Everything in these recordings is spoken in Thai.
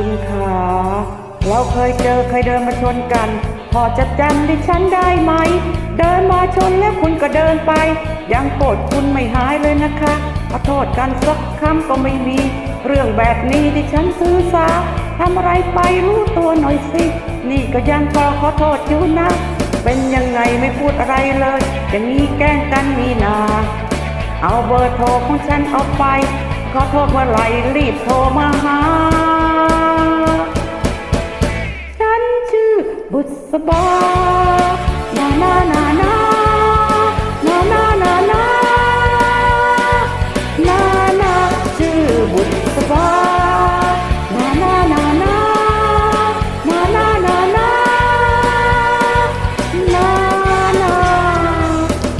คุณขาเราเคยเจอเคยเดินมาชนกัน พอจะจำดิฉันได้ไหม เดินมาชนแล้วคุณก็เดินไป ยังโกรธคุณไม่หายเลยนะคะขอโทษกันสักคำก็ไม่มี เรื่องแบบนี้ดิฉันซื้อสาทำอะไรไปรู้ตัวหน่อยสิ นี่ก็ยังพอขอโทษอยู่นะ เป็นยังไงไม่พูดอะไรเลยอย่างนี้แกล้งกันนี่นา เอาเบอร์โทรของฉันเอาไป ขอโทษเมื่อไหร่รีบโทรมาหา บุษบานานานานานานานานานานาชื่อบุษบานานานานานานานานานานา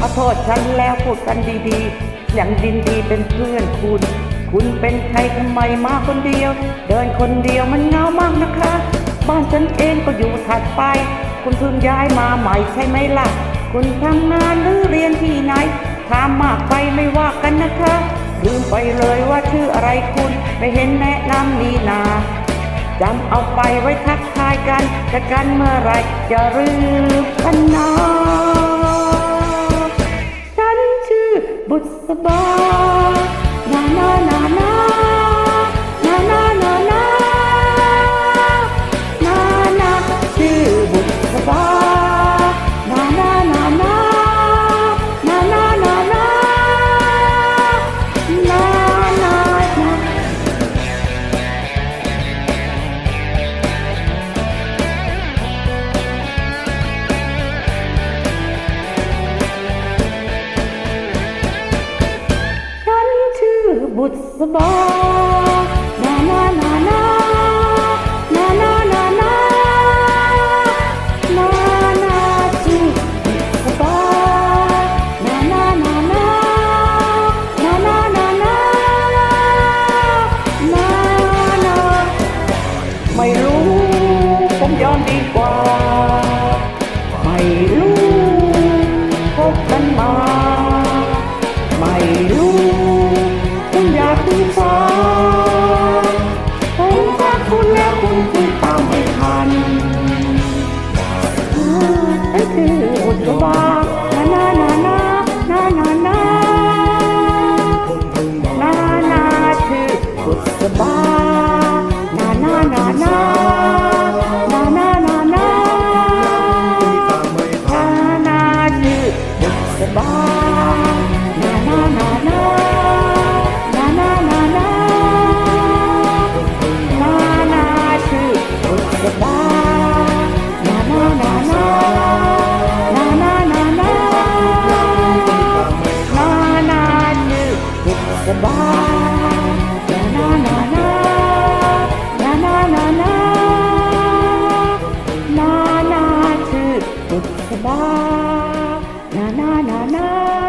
ขอโทษฉันแล้วพูดกันดีๆ อย่างดินดีเป็นเพื่อนคุณ คุณเป็นใครทำไมมาคนเดียว เดินคนเดียวมันเหงามากนะคะ บ้านฉันเองก็อยู่ถัดไป คุณเพิ่งย้ายมาใหม่ใช่ไหมล่ะ คุณทำงานหรือเรียนที่ไหน ถามมากไปไม่ว่ากันนะคะลืมไปเลยว่าชื่ออะไรคุณไม่เห็นแนะนำนี่นาจำเอาไปไว้ทักทายกันจะกันเมื่อไรจะลืมกันนาฉันชื่อบุษบานา บุษบานานานานานานานานานานาชื่อบุษบานานานานานานานานานานาไม่รู้ผมยอมดีกว่า na na na na.